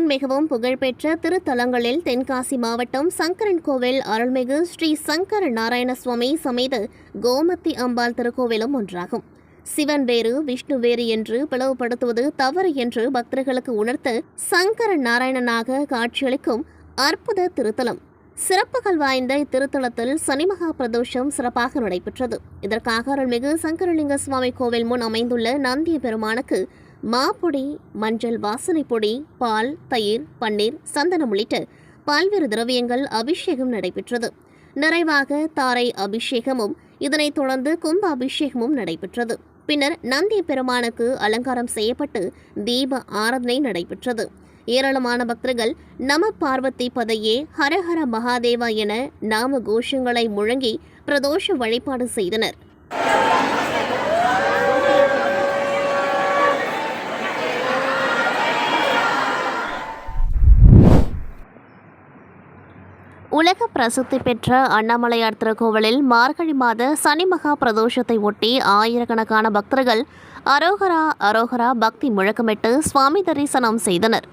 உலகின் மிகவும் புகழ்பெற்ற திருத்தலங்களில் தென்காசி மாவட்டம் சங்கரன் கோவில் அருள்மிகு ஸ்ரீ சங்கர நாராயண சுவாமி சமேத கோமதி அம்பாள் திருக்கோவிலும் ஒன்றாகும். சிவன் வேறு விஷ்ணு வேறு என்று பிளவுபடுத்துவது தவறு என்று பக்தர்களுக்கு உணர்த்த சங்கர நாராயணனாக காட்சியளிக்கும் அற்புத திருத்தலம். சிறப்புகள் வாய்ந்த இத்திருத்தலத்தில் சனிமகா பிரதோஷம் சிறப்பாக நடைபெற்றது. இதற்காக அருள்மிகு சங்கரலிங்க சுவாமி கோவில் முன் அமைந்துள்ள நந்திய பெருமானுக்கு மாப்பொடி மஞ்சள் வாசனை பொடி பால் தயிர் பன்னீர் சந்தனம் உள்ளிட்ட பல்வேறு திரவியங்கள் அபிஷேகம் நடைபெற்றது. நிறைவாக தாரை அபிஷேகமும் இதனைத் தொடர்ந்து கும்ப அபிஷேகமும் நடைபெற்றது. பின்னர் நந்திய பெருமானுக்கு அலங்காரம் செய்யப்பட்டு தீப ஆராதனை நடைபெற்றது. ஏராளமான பக்தர்கள் நம பார்வதி பதையே ஹரஹர மகாதேவா என நாம கோஷங்களை முழங்கி பிரதோஷ வழிபாடு செய்தனர் உலக பிரசித்தி பெற்ற அண்ணாமலையார் திருக்கோவிலில் மார்கழி மாத சனி மகா பிரதோஷத்தை ஒட்டி ஆயிரக்கணக்கான பக்தர்கள் அரோகரா அரோகரா பக்தி முழக்கமிட்டு சுவாமி தரிசனம் செய்தனர்.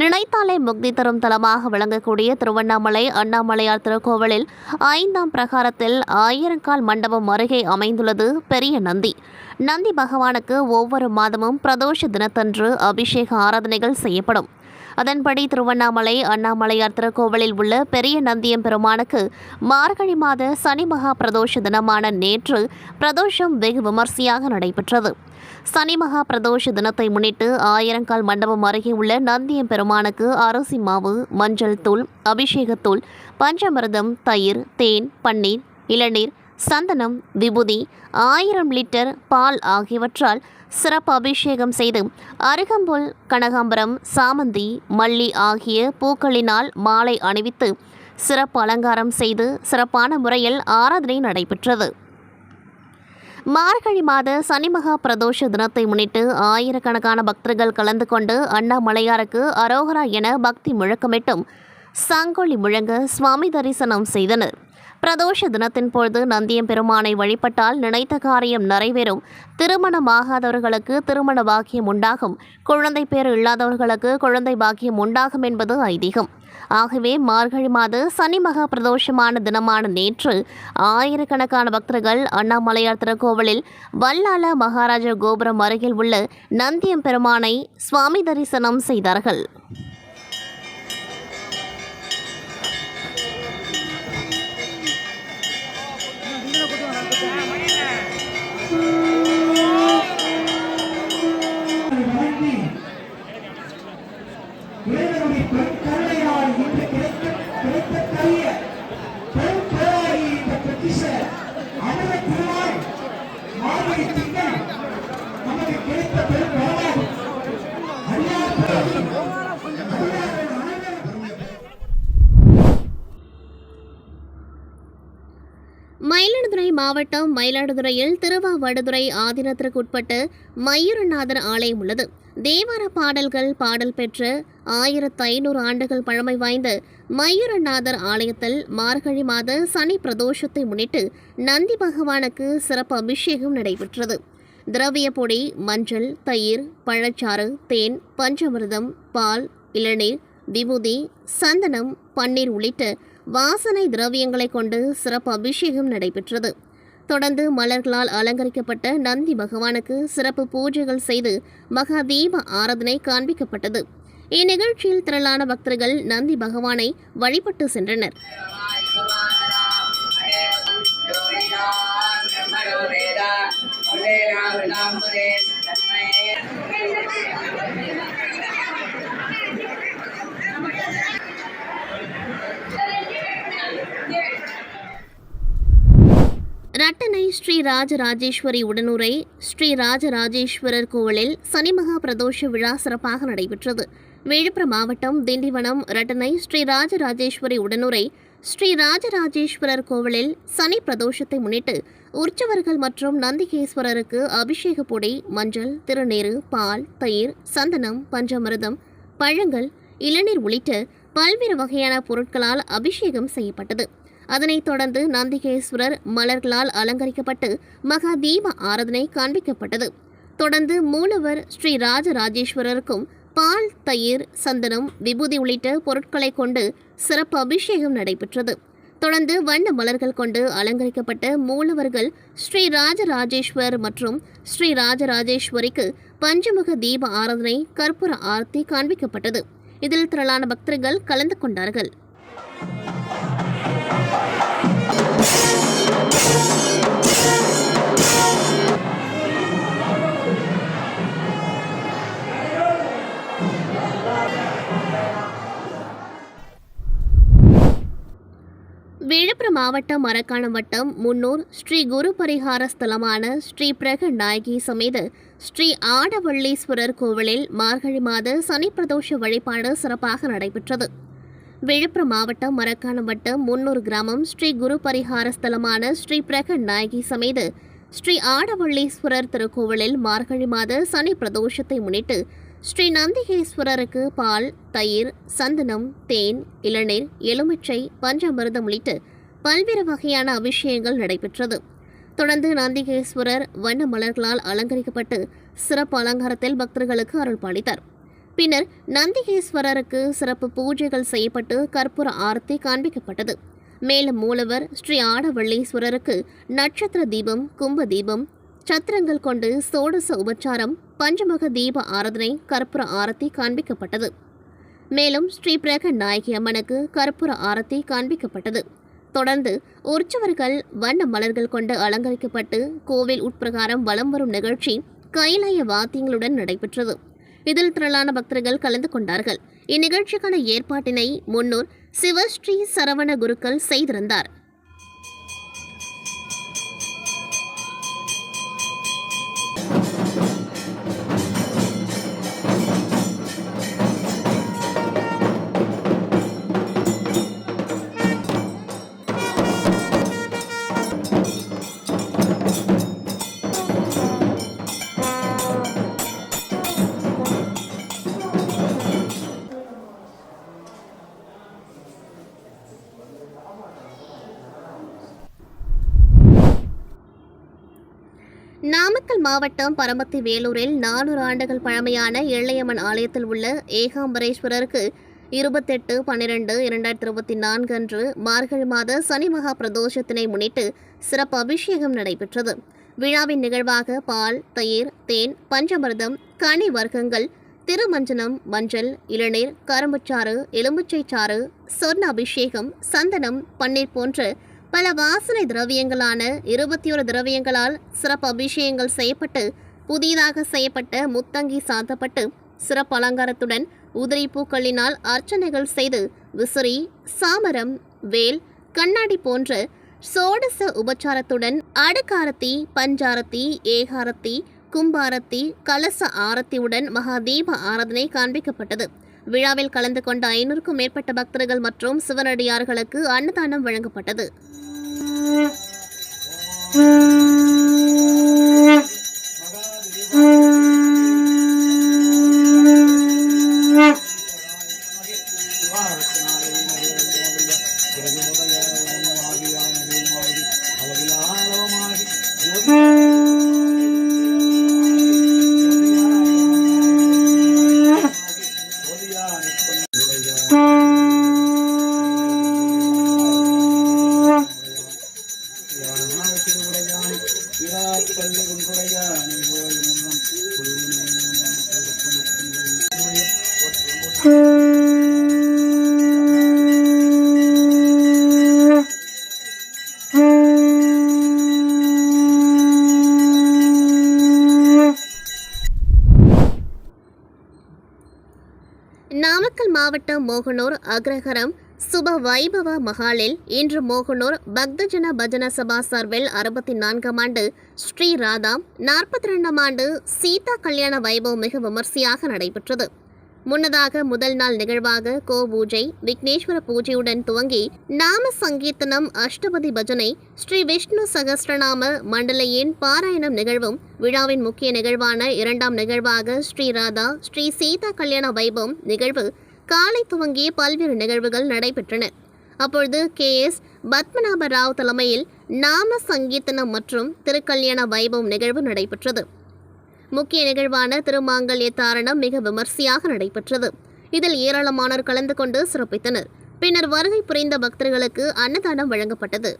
நினைத்தாலே முக்தி தரும் தலமாக விளங்கக்கூடிய திருவண்ணாமலை அண்ணாமலையார் திருக்கோவிலில் ஐந்தாம் பிரகாரத்தில் ஆயிரங்கால் மண்டபம் அருகே அமைந்துள்ளது பெரிய நந்தி. நந்தி பகவானுக்கு ஒவ்வொரு மாதமும் பிரதோஷ தினத்தன்று அபிஷேக ஆராதனைகள் செய்யப்படும். அதன்படி திருவண்ணாமலை அண்ணாமலையார் திருக்கோவிலில் உள்ள பெரிய நந்தியம் பெருமானுக்கு மார்கழி மாத சனி மகா பிரதோஷ தினமான நேற்று பிரதோஷம் வெகு விமர்சையாக நடைபெற்றது. சனி மகா பிரதோஷ தினத்தை முன்னிட்டு ஆயிரங்கால் மண்டபம் அருகே உள்ள நந்தியம் பெருமானுக்கு அரிசி மாவு மஞ்சள் தூள் அபிஷேகத்தூள் பஞ்சமிர்தம் தயிர் தேன் பன்னீர் இளநீர் சந்தனம் விபூதி ஆயிரம் லிட்டர் பால் ஆகியவற்றால் சிறப்பு அபிஷேகம் செய்து அருகம்புல் கனகாம்பரம் சாமந்தி மல்லி ஆகிய பூக்களினால் மாலை அணிவித்து சிறப்பு அலங்காரம் செய்து சிறப்பான முறையில் ஆராதனை நடைபெற்றது. மார்கழி மாத சனிமகா பிரதோஷ தினத்தை முன்னிட்டு ஆயிரக்கணக்கான பக்தர்கள் கலந்து கொண்டு அண்ணாமலையாருக்கு அரோகரா என பக்தி முழக்கமிட்டும் சங்கொலி முழங்க சுவாமி தரிசனம் செய்தனர். பிரதோஷ தினத்தின் பொழுது நந்தியம் பெருமானை வழிபட்டால் நினைத்த காரியம் நிறைவேறும். திருமணமாகாதவர்களுக்கு திருமண பாக்கியம் உண்டாகும். குழந்தை பேர் இல்லாதவர்களுக்கு குழந்தை பாக்கியம் உண்டாகும் என்பது ஐதீகம். ஆகவே மார்கழி மாத சனி மகா பிரதோஷமான தினமான நேற்று ஆயிரக்கணக்கான பக்தர்கள் அண்ணாமலையார் திருக்கோவிலில் வல்லால மகாராஜா கோபுரம் அருகில் உள்ள நந்தியம் பெருமானை சுவாமி தரிசனம் செய்தார்கள். மாவட்டம் மயிலாடுதுறையில் திருவாவடுதுறை ஆதீனத்திற்குட்பட்ட மயூரநாதர் ஆலயம் உள்ளது. தேவார பாடல்கள் பாடல் பெற்ற ஆயிரத்து ஐநூறு ஆண்டுகள் பழமை வாய்ந்த மயூரநாதர் ஆலயத்தில் மார்கழி மாத சனி பிரதோஷத்தை முன்னிட்டு நந்தி பகவானுக்கு சிறப்பு அபிஷேகம் நடைபெற்றது. திரவிய பொடி மஞ்சள் தயிர் பழச்சாறு தேன் பஞ்சமிர்தம் பால் இளநீர் விபூதி சந்தனம் பன்னீர் உள்ளிட்ட வாசனை திரவியங்களை கொண்டு சிறப்பு அபிஷேகம் நடைபெற்றது. தொடர்ந்து மலர்களால் அலங்கரிக்கப்பட்ட நந்தி பகவானுக்கு சிறப்பு பூஜைகள் செய்து மகா தீப ஆராதனை காண்பிக்கப்பட்டது இந்நிகழ்ச்சியில் திரளான பக்தர்கள் நந்தி பகவானை வழிபட்டு சென்றனர் Yeah. ஸ்ரீ ராஜராஜேஸ்வரி உடனுரை ஸ்ரீ ராஜராஜேஸ்வரர் கோவிலில் சனிமகா பிரதோஷ விழா சிறப்பாக நடைபெற்றது. விழுப்புரம் மாவட்டம் திண்டிவனம் ரட்டனை ஸ்ரீ ராஜராஜேஸ்வரி உடனுரை ஸ்ரீ ராஜராஜேஸ்வரர் கோவிலில் சனி பிரதோஷத்தை முன்னிட்டு உற்சவர்கள் மற்றும் நந்திகேஸ்வரருக்கு அபிஷேக பொடி மஞ்சள் திருநீரு பால் தயிர் சந்தனம் பஞ்சமிரதம் பழங்கள் இளநீர் உள்ளிட்ட பல்வேறு வகையான பொருட்களால் அபிஷேகம் செய்யப்பட்டது. அதனைத் தொடர்ந்து நந்திகேஸ்வரர் மலர்களால் அலங்கரிக்கப்பட்டு மகா தீப ஆராதனை காண்பிக்கப்பட்டது. தொடர்ந்து மூலவர் ஸ்ரீ ராஜராஜேஸ்வரருக்கும் பால் தயிர் சந்தனம் விபூதி உள்ளிட்ட பொருட்களை கொண்டு சிறப்பு அபிஷேகம் நடைபெற்றது. தொடர்ந்து வண்ண மலர்கள் கொண்டு அலங்கரிக்கப்பட்ட மூலவர்கள் ஸ்ரீ ராஜராஜேஸ்வர் மற்றும் ஸ்ரீ ராஜராஜேஸ்வரிக்கு பஞ்சமுக தீப ஆராதனை கற்பூர ஆரத்தி காண்பிக்கப்பட்டது. இதில் திரளான பக்தர்கள் கலந்து கொண்டார்கள். விழுப்புரம் மாவட்டம் மரக்காணம் வட்டம் முன்னூர் ஸ்ரீ குரு பரிகார ஸ்தலமான ஸ்ரீ பிரக நாயகி சமேத ஸ்ரீ ஆடவள்ளீஸ்வரர் கோவிலில் மார்கழி மாத சனி பிரதோஷ வழிபாடு சிறப்பாக நடைபெற்றது. விழுப்புரம் மாவட்டம் மரக்காணம் வட்டம் முன்னூர் கிராமம் ஸ்ரீ குரு பரிகார ஸ்தலமான ஸ்ரீ பிரக நாயகி சமேத ஸ்ரீ ஆடவள்ளீஸ்வரர் திருக்கோவிலில் மார்கழி மாத சனி பிரதோஷத்தை முன்னிட்டு ஸ்ரீ நந்திகேஸ்வரருக்கு பால் தயிர் சந்தனம் தேன் இளநீர் எலுமிச்சை பஞ்சாமிர்தம் உள்ளிட்டு பல்வேறு வகையான அபிஷேகங்கள் நடைபெற்றது. தொடர்ந்து நந்திகேஸ்வரர் வண்ண மலர்களால் அலங்கரிக்கப்பட்டு சிறப்பு அலங்காரத்தில் பக்தர்களுக்கு அருள் பாலித்தார். பின்னர் நந்திகேஸ்வரருக்கு சிறப்பு பூஜைகள் செய்யப்பட்டு கற்பூர ஆரத்தி காண்பிக்கப்பட்டது. மேலும் மூலவர் ஸ்ரீ ஆடவள்ளீஸ்வரருக்கு நட்சத்திர தீபம் கும்ப தீபம் சத்திரங்கள் கொண்டு சோடச உபச்சாரம் பஞ்சமுக தீப ஆராதனை கற்பூர ஆரத்தி காண்பிக்கப்பட்டது. மேலும் ஸ்ரீ பிரக நாயகி அம்மனுக்கு கற்பூர ஆரத்தி காண்பிக்கப்பட்டது. தொடர்ந்து உற்சவர்கள் வண்ண மலர்கள் கொண்டு அலங்கரிக்கப்பட்டு கோவில் உட்பிரகாரம் வலம் வரும் நிகழ்ச்சி கைலாய வாத்தியங்களுடன் நடைபெற்றது. இதில் திரளான பக்தர்கள் கலந்து கொண்டார்கள். இந்நிகழ்ச்சிக்கான ஏற்பாட்டினை முன்னூர் சிவஸ்ரீ சரவண குருக்கள் செய்திருந்தார். நாமக்கல் மாவட்டம் பரமத்தி வேலூரில் நானூறு ஆண்டுகள் பழமையான எள்ளையம்மன் ஆலயத்தில் உள்ள ஏகாம்பரேஸ்வரருக்கு இருபத்தெட்டு பன்னிரெண்டு இரண்டாயிரத்தி இருபத்தி நான்கு அன்று மார்கழி மாத சனி மகா பிரதோஷத்தினை முன்னிட்டு சிறப்பு அபிஷேகம் நடைபெற்றது. விழாவின் நிகழ்வாக பால் தயிர் தேன் பஞ்சமிர்தம் கனி வர்க்கங்கள் திருமஞ்சனம் மஞ்சள் இளநீர் கரும்புச்சாறு எலும்புச்சை சாறு சொர்ண அபிஷேகம் சந்தனம் பன்னீர் போன்ற பல வாசனை திரவியங்களான இருபத்தி ஒரு திரவியங்களால் சிறப்பு அபிஷேகங்கள் செய்யப்பட்டு புதிதாக செய்யப்பட்ட முத்தங்கி சாத்தப்பட்டு சிறப்பு அலங்காரத்துடன் உதிரி பூக்களினால் அர்ச்சனைகள் செய்து விசிறி சாமரம் வேல் கண்ணாடி போன்ற சோடச உபச்சாரத்துடன் அடுக்காரத்தி பஞ்சாரத்தி ஏகாரத்தி கும்பாரத்தி கலச ஆரத்தியுடன் மகாதீப ஆராதனை காண்பிக்கப்பட்டது. விழாவில் கலந்து கொண்ட ஐநூறுக்கும் மேற்பட்ட பக்தர்கள் மற்றும் சிவனடியார்களுக்கு அன்னதானம் வழங்கப்பட்டது. நாமக்கல் மோகனூர் அக்ரஹரம் சுப வைபவ மகாலில் இன்று மோகனூர் பக்தஜன பஜன சபா சார்பில் அறுபத்தி நான்காம் ஆண்டு ஸ்ரீ ராதா நாற்பத்தி ரெண்டாம் ஆண்டு சீதா கல்யாண வைபவம் மிக விமர்சையாக நடைபெற்றது. முன்னதாக முதல் நாள் நிகழ்வாக கோ பூஜை விக்னேஸ்வர பூஜையுடன் துவங்கி நாம சங்கீர்த்தனம் அஷ்டபதி பஜனை ஸ்ரீ விஷ்ணு சகஸ்ரநாம மண்டலையின் பாராயணம் நிகழ்வும் விழாவின் முக்கிய நிகழ்வான இரண்டாம் நிகழ்வாக ஸ்ரீ ராதா ஸ்ரீ சீதா கல்யாண வைபவம் நிகழ்வு காலை துவங்கிய பல்வேறு நிகழ்வுகள் நடைபெற்றன. அப்பொழுது கே. எஸ். பத்மநாப ராவ் தலைமையில் நாம சங்கீர்த்தனம் மற்றும் திருக்கல்யாண வைபவம் நிகழ்வு நடைபெற்றது. முக்கிய நிகழ்வான திருமாங்கல்ய தாரணம் மிக விமர்சையாக நடைபெற்றது. இதில் ஏராளமானோர் கலந்து கொண்டு சிறப்பித்தனர். பின்னர் வருகை புரிந்த பக்தர்களுக்கு அன்னதானம் வழங்கப்பட்டது.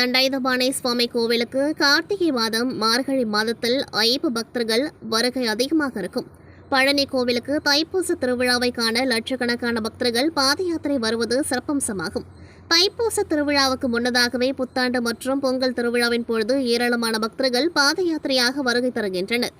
தண்டாயுதபாணி சுவாமி கோவிலுக்கு கார்த்திகை மாதம் மார்கழி மாதத்தில் ஐயப்ப பக்தர்கள் வருகை அதிகமாக இருக்கும். பழனி கோவிலுக்கு தைப்பூச திருவிழாவை காண லட்சக்கணக்கான பக்தர்கள் பாத யாத்திரை வருவது சிறப்பம்சமாகும். தைப்பூச திருவிழாவுக்கு முன்னதாகவே புத்தாண்டு மற்றும் பொங்கல் திருவிழாவின் பொழுது ஏராளமான பக்தர்கள் பாத யாத்திரையாக வருகை தருகின்றனர்.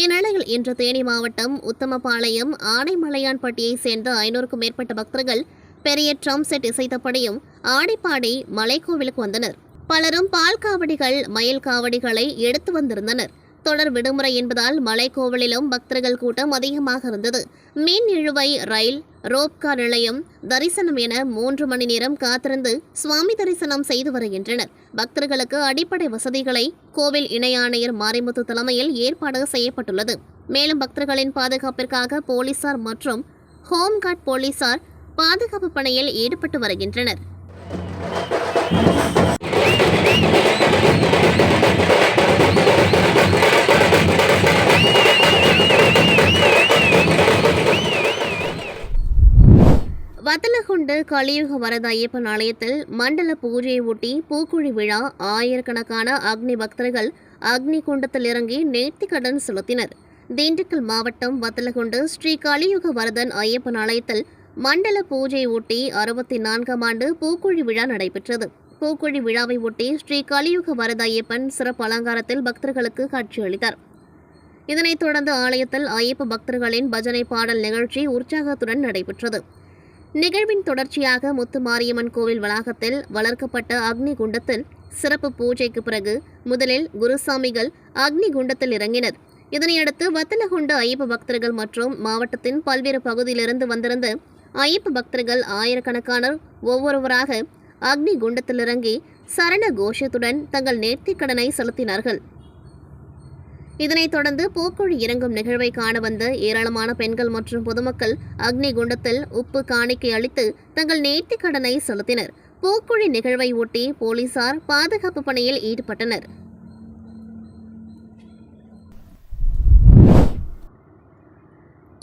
இந்நிலையில் இன்று தேனி மாவட்டம் உத்தமபாளையம் ஆனைமலையான்பட்டியைச் சேர்ந்த ஐநூறுக்கும் மேற்பட்ட பக்தர்கள் பெரிய ட்ரம் செட் இசைத்தபடியும் ஆடிப்பாடி மலைக்கோவிலுக்கு வந்தனர். பலரும் பால் காவடிகள் மயில் காவடிகளை எடுத்து வந்திருந்தனர். தொடர் விடுமுறை என்பதால் மலைக்கோவிலிலும் பக்தர்கள் கூட்டம் அதிகமாக இருந்தது. மீன் இழுவை ரயில் ரோப்கா நிலையம் தரிசனம் என மூன்று மணி நேரம் காத்திருந்து சுவாமி தரிசனம் செய்து வருகின்றனர். பக்தர்களுக்கு அடிப்படை வசதிகளை கோவில் இணை ஆணையர் மாரிமுத்து தலைமையில் ஏற்பாடு செய்யப்பட்டுள்ளது. மேலும் பக்தர்களின் பாதுகாப்பிற்காக போலீசார் மற்றும் ஹோம்கார்ட் போலீசார் பாதுகாப்பு பணியில் ஈடுபட்டு வருகின்றனர். வத்தலகுண்டு கலியுக வரத ஐயப்பன் ஆலயத்தில் மண்டல பூஜையை ஒட்டி பூக்குழி விழா ஆயிரக்கணக்கான அக்னி பக்தர்கள் அக்னி குண்டத்தில் இறங்கி நேர்த்தி கடன் செலுத்தினர். திண்டுக்கல் மாவட்டம் வத்தலகுண்டு ஸ்ரீ கலியுக வரதன் ஐயப்பன் ஆலயத்தில் மண்டல பூஜையை ஒட்டி அறுபத்தி நான்காம் ஆண்டு பூக்குழி விழா நடைபெற்றது. பூக்குழி விழாவை ஒட்டி ஸ்ரீ கலியுக வரத ஐயப்பன் சிறப்பு அலங்காரத்தில் பக்தர்களுக்கு காட்சியளித்தார் இதனைத் தொடர்ந்து ஆலயத்தில் ஐயப்ப பக்தர்களின் பஜனை பாடல் நிகழ்ச்சி உற்சாகத்துடன் நடைபெற்றது. நிகழ்வின் தொடர்ச்சியாக முத்துமாரியம்மன் கோவில் வளாகத்தில் வளர்க்கப்பட்ட அக்னி குண்டத்தில் சிறப்பு பூஜைக்கு பிறகு முதலில் குருசாமிகள் அக்னி குண்டத்தில் இறங்கினர். இதனையடுத்து வத்தலகுண்டு ஐயப்ப பக்தர்கள் மற்றும் மாவட்டத்தின் பல்வேறு பகுதியிலிருந்து வந்திருந்த ஐயப்ப பக்தர்கள் ஆயிரக்கணக்கானோர் ஒவ்வொருவராக அக்னி குண்டத்தில் இறங்கி சரண கோஷத்துடன் தங்கள் நேர்த்திக்கடனை செலுத்தினார்கள். இதனைத் தொடர்ந்து பூக்குழி இறங்கும் நிகழ்வை காண வந்த ஏராளமான பெண்கள் மற்றும் பொதுமக்கள் அக்னி குண்டத்தில் உப்பு காணிக்கை அளித்து தங்கள் நேர்த்திக் கடனை செலுத்தினர். பூக்குழி நிகழ்வை ஒட்டி போலீசார் பாதுகாப்பு பணியில் ஈடுபட்டனர்.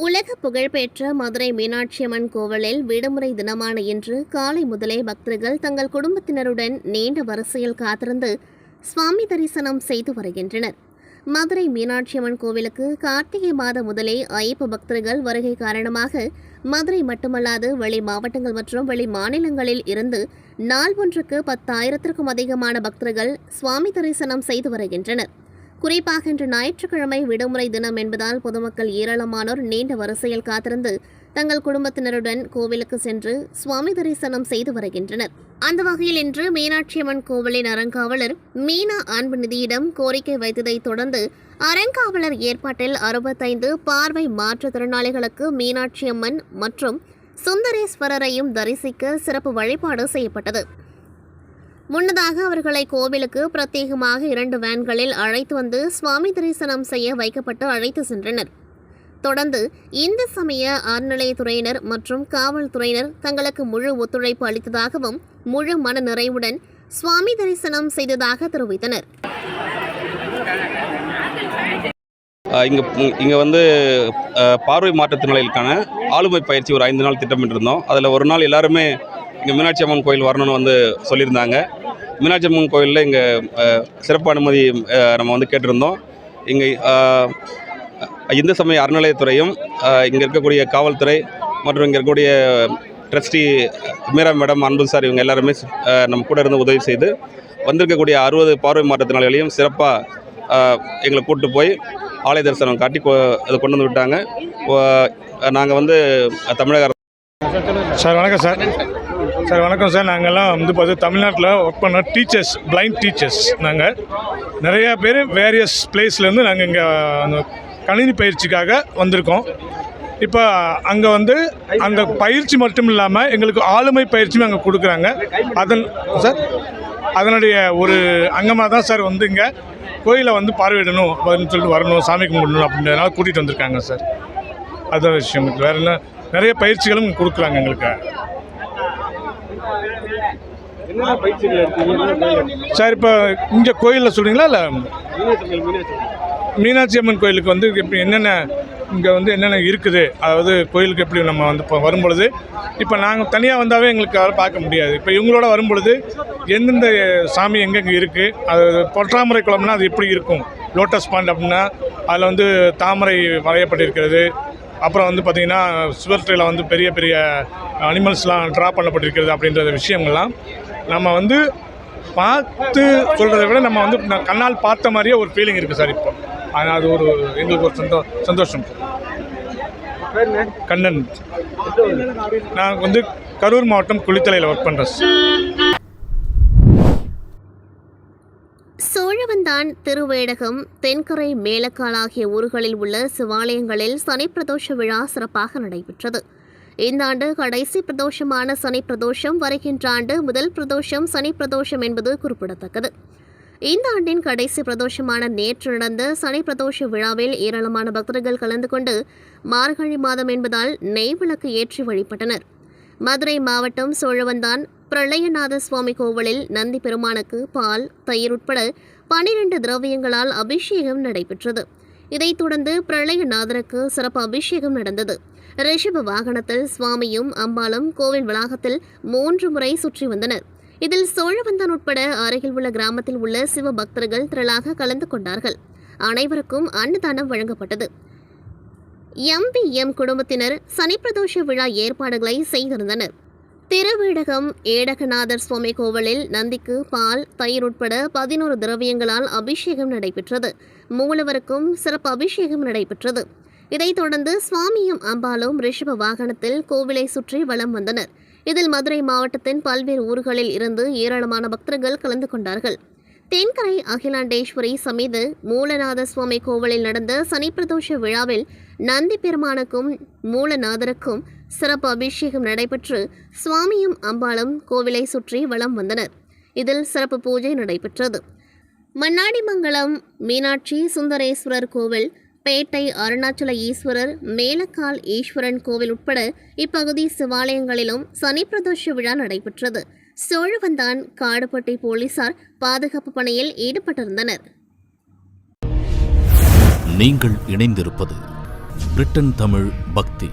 உலக புகழ்பெற்ற மதுரை மீனாட்சியம்மன் கோவிலில் விடுமுறை தினமான இன்று காலை முதலே பக்தர்கள் தங்கள் குடும்பத்தினருடன் நீண்ட வரிசையில் காத்திருந்து சுவாமி தரிசனம் செய்து வருகின்றனர். மதுரை மீனாட்சியம்மன் கோவிலுக்கு கார்த்திகை மாதம் முதலே ஐயப்ப பக்தர்கள் வருகை காரணமாக மதுரை மட்டுமல்லாது வெளி மாவட்டங்கள் மற்றும் வெளி மாநிலங்களில் இருந்து நாள் ஒன்றுக்கு பத்தாயிரத்திற்கும் அதிகமான பக்தர்கள் சுவாமி தரிசனம் செய்து வருகின்றனர். குறிப்பாக இன்று ஞாயிற்றுக்கிழமை விடுமுறை தினம் என்பதால் பொதுமக்கள் ஏராளமானோர் நீண்ட வரிசையில் காத்திருந்து தங்கள் குடும்பத்தினருடன் கோவிலுக்கு சென்று சுவாமி தரிசனம் செய்து வருகின்றனர். அந்த வகையில் இன்று மீனாட்சியம்மன் கோவிலின் அறங்காவலர் மீனா அன்பு நிதியிடம் கோரிக்கை வைத்ததைத் தொடர்ந்து அறங்காவலர் ஏற்பாட்டில் அறுபத்தைந்து பார்வை மாற்றுத்திறனாளிகளுக்கு மீனாட்சியம்மன் மற்றும் சுந்தரேஸ்வரரையும் தரிசிக்க சிறப்பு வழிபாடு செய்யப்பட்டது. முன்னதாக அவர்களை கோவிலுக்கு பிரத்யேகமாக இரண்டு வேன்களில் அழைத்து வந்து சுவாமி தரிசனம் செய்ய வைக்கப்பட்டு அழைத்து சென்றனர். தொடர்ந்து இந்து சமய அறநிலையத்துறையினர் மற்றும் காவல்துறையினர் தங்களுக்கு முழு ஒத்துழைப்பு அளித்ததாகவும் முழு மன நிறைவுடன் சுவாமி தரிசனம் செய்ததாக தெரிவித்தனர். இங்கே இங்கே வந்து பார்வை மாற்றுத்திறனாளிகளுக்கான ஆளுமை பயிற்சி ஒரு ஐந்து நாள் திட்டமிட்டிருந்தோம். அதில் ஒரு நாள் எல்லாருமே இங்கே மீனாட்சி அம்மன் கோயில் வரணும்னு வந்து சொல்லியிருந்தாங்க. மீனாட்சி அம்மன் கோயிலில் இங்கே சிறப்பு அனுமதி நம்ம வந்து கேட்டிருந்தோம். இங்கே இந்து சமய அறநிலையத்துறையும் இங்கே இருக்கக்கூடிய காவல்துறை மற்றும் இங்கே இருக்கக்கூடிய trustee Meera madam Anbu sir இவங்க எல்லாருமே நம்ம கூட இருந்து உதவி செய்து வந்திருக்கக்கூடிய அறுபது பார்வை மாற்றுத்திறனாளிகளையும் சிறப்பாக எங்களை கூப்பிட்டு போய் ஆலய தரிசனம் காட்டி கொ- அதை கொண்டு வந்து விட்டாங்க. நாங்கள் வந்து தமிழக சார் வணக்கம் சார். சார் வணக்கம் சார். நாங்கள்லாம் வந்து பார்த்து தமிழ்நாட்டில் ஒர்க் பண்ண டீச்சர்ஸ் பிளைண்ட் டீச்சர்ஸ் நாங்கள் நிறையா பேர் வேரியஸ் பிளேஸ்லேருந்து நாங்கள் இங்கே அந்த கணினி பயிற்சிக்காக வந்திருக்கோம். இப்போ அங்கே வந்து அங்கே பயிற்சி மட்டும் இல்லாமல் எங்களுக்கு ஆளுமை பயிற்சியும் அங்கே கொடுக்குறாங்க. அதன் சார் அதனுடைய ஒரு அங்கமாக தான் சார் வந்து இங்கே கோயிலை வந்து பார்வையிடணும் அப்படின்னு சொல்லிட்டு வரணும் சாமி கும்பிடணும் அப்படின்றதுனால கூட்டிகிட்டு வந்திருக்காங்க சார். அதுதான் விஷயம். வேறு என்ன நிறைய பயிற்சிகளும் கொடுக்குறாங்க எங்களுக்கு. சார் இப்போ இங்கே கோயிலில் சொல்கிறீங்களா இல்லை? மீனாட்சி அம்மன் கோயிலுக்கு வந்து இப்போ என்னென்ன இங்கே வந்து என்னென்ன இருக்குது? அதாவது கோயிலுக்கு எப்படி நம்ம வந்து இப்போ வரும்பொழுது? இப்போ நாங்கள் தனியாக வந்தாவே எங்களுக்கு அதை பார்க்க முடியாது. இப்போ இவங்களோட வரும்பொழுது எந்தெந்த சாமி எங்கெங்கே இருக்குது அது பொற்றாமரை குளம்னா அது எப்படி இருக்கும்? லோட்டஸ் பாண்ட் அப்படின்னா அதில் வந்து தாமரை வரையப்பட்டிருக்கிறது. அப்புறம் வந்து பார்த்திங்கன்னா சுவர்ற்றில் வந்து பெரிய பெரிய அனிமல்ஸ்லாம் ட்ரா பண்ணப்பட்டிருக்கிறது அப்படின்ற விஷயங்கள்லாம். நம்ம வந்து பார்த்து சொல்கிறத விட நம்ம வந்து கண்ணால் பார்த்த மாதிரியே ஒரு ஃபீலிங் இருக்குது சார் இப்போ. ஆனால் அது ஒரு எங்களுக்கு ஒரு சந்தோ சந்தோஷம். கண்ணன். நான் வந்து கரூர் மாவட்டம் குளித்தலையில் ஒர்க் பண்ணுறேன் சோழவந்தான் திருவேடகம் தென்கரை மேலக்கால் ஆகிய ஊர்களில் உள்ள சிவாலயங்களில் சனி பிரதோஷ விழா சிறப்பாக நடைபெற்றது. இந்த ஆண்டு கடைசி பிரதோஷமான சனி பிரதோஷம் வருகின்ற ஆண்டு முதல் பிரதோஷம் சனி பிரதோஷம் என்பது குறிப்பிடத்தக்கது. இந்த ஆண்டின் கடைசி பிரதோஷமான நேற்று நடந்த சனி பிரதோஷ விழாவில் ஏராளமான பக்தர்கள் கலந்து கொண்டு மார்கழி மாதம் என்பதால் நெய் விளக்கு ஏற்றி வழிபட்டனர். மதுரை மாவட்டம் சோழவந்தான் பிரளயநாத சுவாமி கோவிலில் நந்தி பெருமானுக்கு பால் தயிர் உட்பட பனிரெண்டு திரவியங்களால் அபிஷேகம் நடைபெற்றது. இதைத் தொடர்ந்து பிரளயநாதருக்கு சிறப்பு அபிஷேகம் நடந்தது. ரிஷப வாகனத்தில் சுவாமியும் அம்பாளும் கோவில் வளாகத்தில் மூன்று முறை சுற்றி வந்தனர். இதில் சோழவந்தன் உட்பட அருகில் உள்ள கிராமத்தில் உள்ள சிவ பக்தர்கள் திரளாக கலந்து கொண்டார்கள். அனைவருக்கும் அன்னதானம் வழங்கப்பட்டது. எம்பிஎம் குடும்பத்தினர் சனிப்பிரதோஷ விழா ஏற்பாடுகளை செய்திருந்தனர். திருவேடகம் ஏடகநாதர் சுவாமி கோவிலில் நந்திக்கு பால் தயிர் உட்பட பதினோரு திரவியங்களால் அபிஷேகம் நடைபெற்றது. மூலவருக்கும் சிறப்பு அபிஷேகம் நடைபெற்றது. இதைத் தொடர்ந்து சுவாமியும் அம்பாலும் ரிஷப வாகனத்தில் கோவிலை சுற்றி வலம் வந்தனர். இதில் மதுரை மாவட்டத்தின் பல்வேறு ஊர்களில் இருந்து ஏராளமான பக்தர்கள் கலந்து கொண்டார்கள். தென்கரை அகிலாண்டேஸ்வரி சமேத மூலநாத சுவாமி கோவிலில் நடந்த சனிப்பிரதோஷ விழாவில் நந்தி பெருமானுக்கும் மூலநாதருக்கும் சிறப்பு அபிஷேகம் நடைபெற்று சுவாமியும் அம்பாளும் கோவிலை சுற்றி வலம் வந்தனர். இதில் சிறப்பு பூஜை நடைபெற்றது. மண்ணாடிமங்கலம் மீனாட்சி சுந்தரேஸ்வரர் கோவில் பேட்டை அருணாச்சல ஈஸ்வரர் மேலக்கால் ஈஸ்வரன் கோவில் உட்பட இப்பகுதி சிவாலயங்களிலும் சனிப்பிரதோஷ விழா நடைபெற்றது. சோழவந்தான் காடுபட்டி போலீசார் பாதுகாப்பு பணியில் ஈடுபட்டிருந்தனர். நீங்கள் இணைந்திருப்பது பிரிட்டன் தமிழ் பக்தி.